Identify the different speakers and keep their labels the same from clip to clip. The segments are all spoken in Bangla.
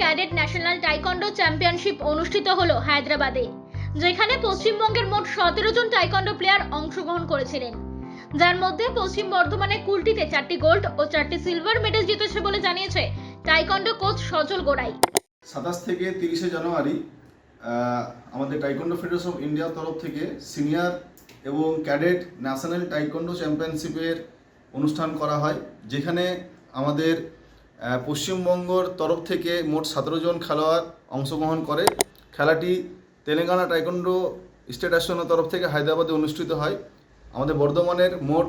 Speaker 1: ন্যাশনাল টাইকন্ডো চ্যাম্পিয়নশিপ অনুষ্ঠিত হলো হায়দ্রাবাদে, যেখানে পশ্চিমবঙ্গের মোট সতেরো জন টাইকন্ডো প্লেয়ার অংশগ্রহণ করেছিলেন। যার মধ্যে পশ্চিম বর্ধমানে কুলটিতে চারটি গোল্ড ও চারটি সিলভার মেডেল জিতেছে বলে জানিয়েছে টাইকন্ডো কোচ সজল গোড়াই।
Speaker 2: সাতাশ থেকে তিরিশে জানুয়ারি আমাদের টাইকন্ডো ফেডারেশন অফ ইন্ডিয়ার তরফ থেকে সিনিয়র এবং ক্যাডেট ন্যাশনাল টাইকন্ডো চ্যাম্পিয়নশিপের অনুষ্ঠান করা হয়, যেখানে আমাদের পশ্চিমবঙ্গর তরফ থেকে মোট সতেরো জন খেলোয়াড় অংশগ্রহণ করে। খেলাটি তেলেঙ্গানা টাইকন্ডো স্টেট অ্যাসোসিয়েশনের তরফ থেকে হায়দ্রাবাদে অনুষ্ঠিত হয়। আমাদের বর্ধমানের মোট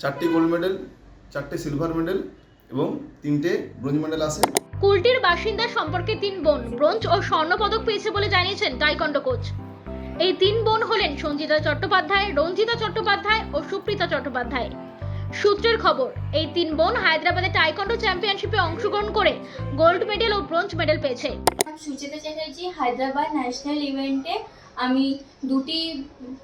Speaker 2: চারটি গোল্ড মেডেল চারটে সিলভার মেডেল এবং তিনটে ব্রোঞ্জ মেডেল আসে
Speaker 1: কুলটির বাসিন্দা সম্পর্কে তিন বোন, ব্রোঞ্জ ও স্বর্ণ পদক পেয়েছে বলে জানিয়েছেন টাইকন্ডো কোচ এই তিন বোন হলেন সঞ্জিতা চট্টোপাধ্যায়, রঞ্জিতা চট্টোপাধ্যায় ও সুপ্রীতা চট্টোপাধ্যায়। সূত্রের খবর এই তিন বোন হায়দ্রাবাদে টাইকন্ডো চ্যাম্পিয়নশিপে অংশগ্রহণ করে গোল্ড মেডেল ও ব্রোঞ্জ মেডেল পেয়েছে।
Speaker 3: সুচেতা চ্যাটার্জি হায়দ্রাবাদ ন্যাশনাল ইভেন্টে আমি দুটি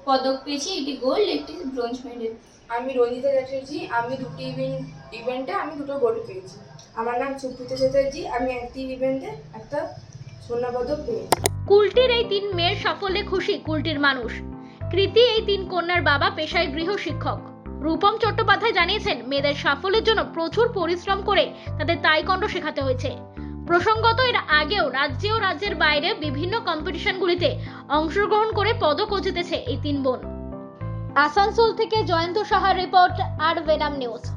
Speaker 3: পদক পেয়েছি একটি গোল্ড একটি ব্রোঞ্জ মেডেল
Speaker 4: আমি রঞ্জিতা চ্যাটার্জি আমি দুটি ইভেন্ট ইভেন্টে আমি দুটো গোল্ড পেয়েছি। আমার নাম সুপ্রিতা চ্যাটার্জি আমি একটি ইভেন্টে একটা স্বর্ণপদক পেয়েছি।
Speaker 1: কুলটির এই তিন মেয়ের সাফল্যে খুশি কুলটির মানুষ। কৃতি এই তিন কন্যার বাবা পেশায় গৃহ শিক্ষক। রূপম চট্টোপাধ্যায় জানিয়েছেন, মেয়েদের সাফল্যের জন্য প্রচুর পরিশ্রম করে তাদের তাইকন্ড শেখাতে হয়েছে। প্রসঙ্গত, এর আগেও রাজ্যে ও রাজ্যের বাইরে বিভিন্ন কম্পিটিশনগুলিতে অংশগ্রহণ করে পদকও জিতেছে এই তিন বোন। আসানসোল থেকে জয়ন্ত সাহার রিপোর্ট, আর ভেনাম নিউজ।